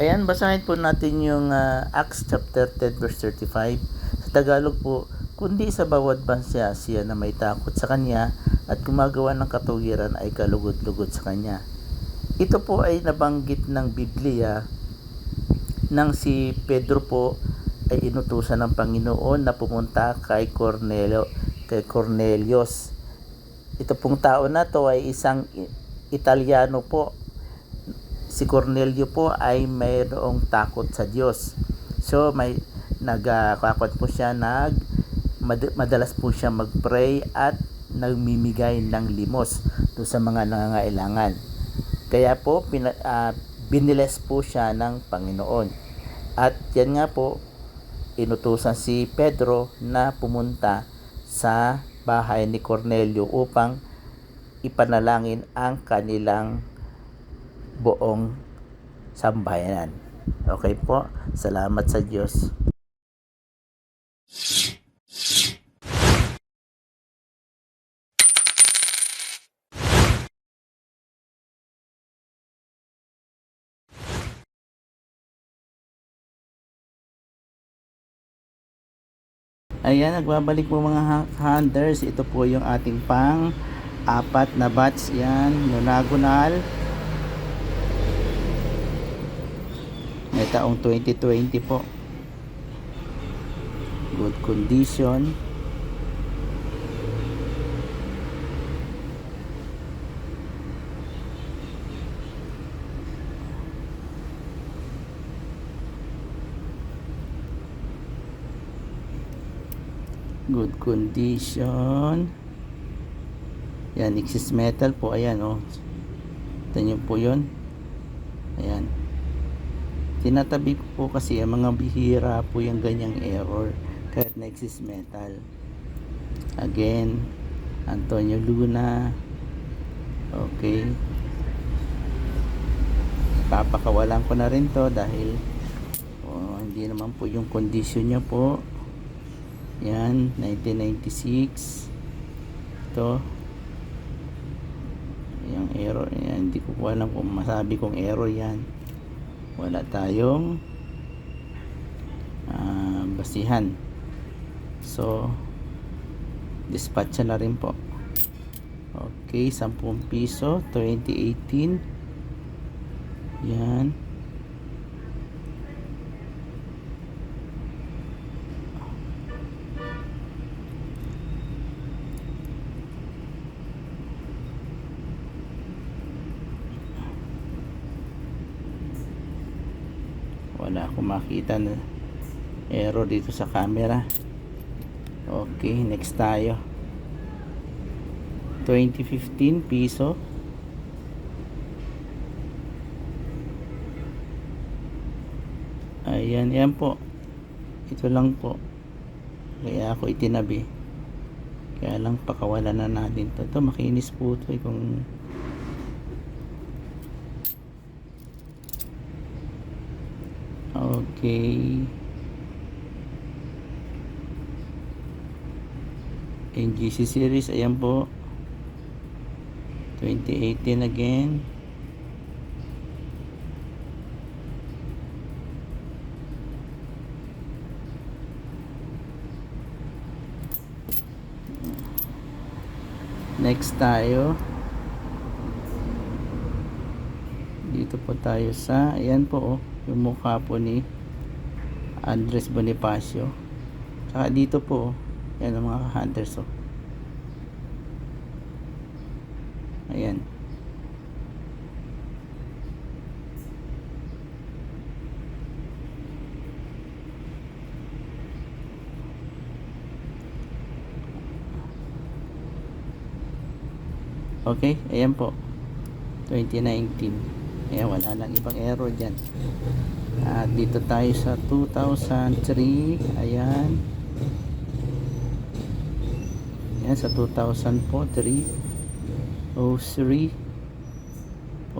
Ayan, basahin po natin yung ah, Acts chapter 10 verse 35. Sa Tagalog po, kundi sa bawat bansa siya na may takot sa kanya at gumagawa ng katuwiran ay kalugod-lugod sa kanya. Ito po ay nabanggit ng Biblia nang si Pedro po ay inutusan ng Panginoon na pumunta kay Cornelio, kay Cornelius. Ito pong tao na to ay isang Italiano po si Cornelio po ay mayroong takot sa Diyos. So may nagkakot po siya nag mad- madalas po siya magpray at nagmimigay ng limos do sa mga nangangailangan. Kaya po pina, ah, biniles po siya ng Panginoon. At yan nga po inutusan si Pedro na pumunta sa bahay ni Cornelio upang ipanalangin ang kanilang buong sambayanan. Okay po. Salamat sa Diyos. Ayan, nagbabalik po mga ha- hunters. Ito po yung ating pang apat na batch. Yan, Nonagonal. May taong 2020 po. Good condition. Good condition. Yan, Nixis metal po. Ayan, oh. Ito nyo po yun. Ayan. Tinatabi ko po kasi ang mga bihira po yung ganyang error kahit Nexus Metal. Again, Antonio Luna. Okay. Papakawalan ko na rin to dahil oh, hindi naman po yung condition niya po. Yan, 1996. Ito. Yung error, yan, hindi ko po alam kung masabi kong error yan wala tayong ah, basihan. So dispatch na rin po. Okay 10 piso 2018 yan wala akong makita na error dito sa camera. Okay next tayo. 2015 piso. Ayan yan po. Ito lang po. Kaya ako itinabi. Kaya lang pakawalan na natin to. Ito makinis po ito eh kung Okay. NGC series, ayan po. 2018 again. Next tayo. Dito po tayo sa, ayan po oh yung mukha po ni Andres Bonifacio. Saka dito po yan ang mga hunters oh. ayan. Okay ayan po. 2019 ayan wala lang ibang error dyan at dito tayo sa 2003 ayan. Ayan sa 2000 po 3 03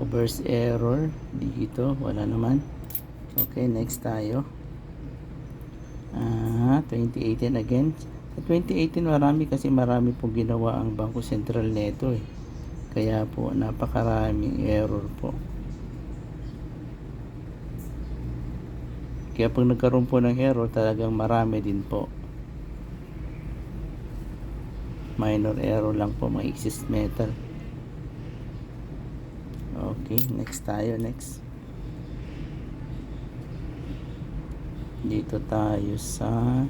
overs error. Dito wala naman. Okay next tayo. Ah 2018 again. Sa 2018 marami kasi marami pong ginawa ang Bangko Sentral neto eh. Kaya po napakaraming error po Kaya pag nagkaroon po ng error, talagang marami din po. Minor error lang po, mga exist metal. Okay, next tayo, next. Dito tayo sa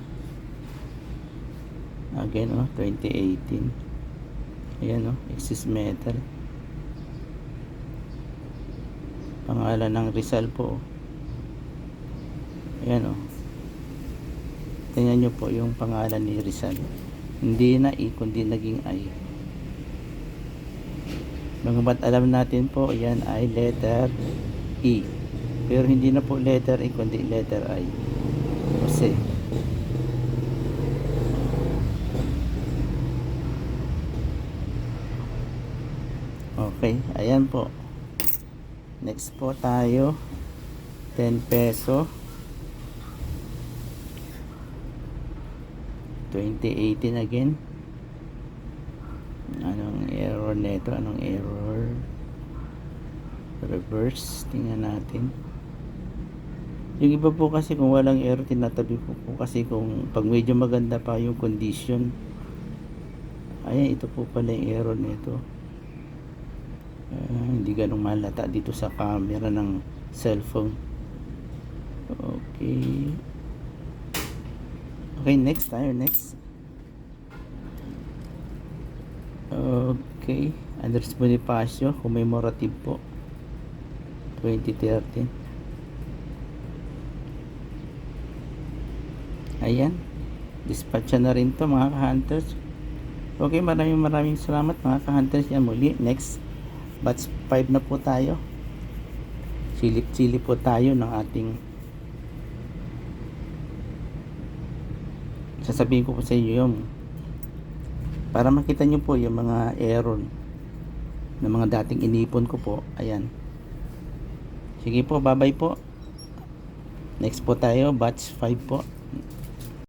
again oh 2018 ayan oh exist metal pangalan ng Rizal po oh. Ayan oh tingnan nyo po yung pangalan ni Rizal hindi na I kundi naging I mga alam natin po yan ay letter E pero hindi na po letter E kundi letter I kasi Okay, ayan po. Next po tayo. 10 peso. 2018 again. Anong error nito? Anong error? Reverse. Tingnan natin. Yung iba po kasi kung walang error, tinatabi po po kasi kung pag medyo maganda pa yung condition. Ayan, ito po pala yung error nito. Ah, hindi ganong malata dito sa camera ng cellphone. Okay. Okay, next tayo. Next. Okay. Andres Bonifacio, commemorative po. 2013. Ayan. Dispatcha na rin to mga ka-hunters. Okay, maraming maraming salamat mga ka-hunters. Yan muli. Next. Batch 5 na po tayo. Silip-silip po tayo ng ating sasabihin ko po sa inyo yung para makita nyo po yung mga error ng mga dating inipon ko po. Ayan. Sige po, bye-bye po. Next po tayo, batch 5 po.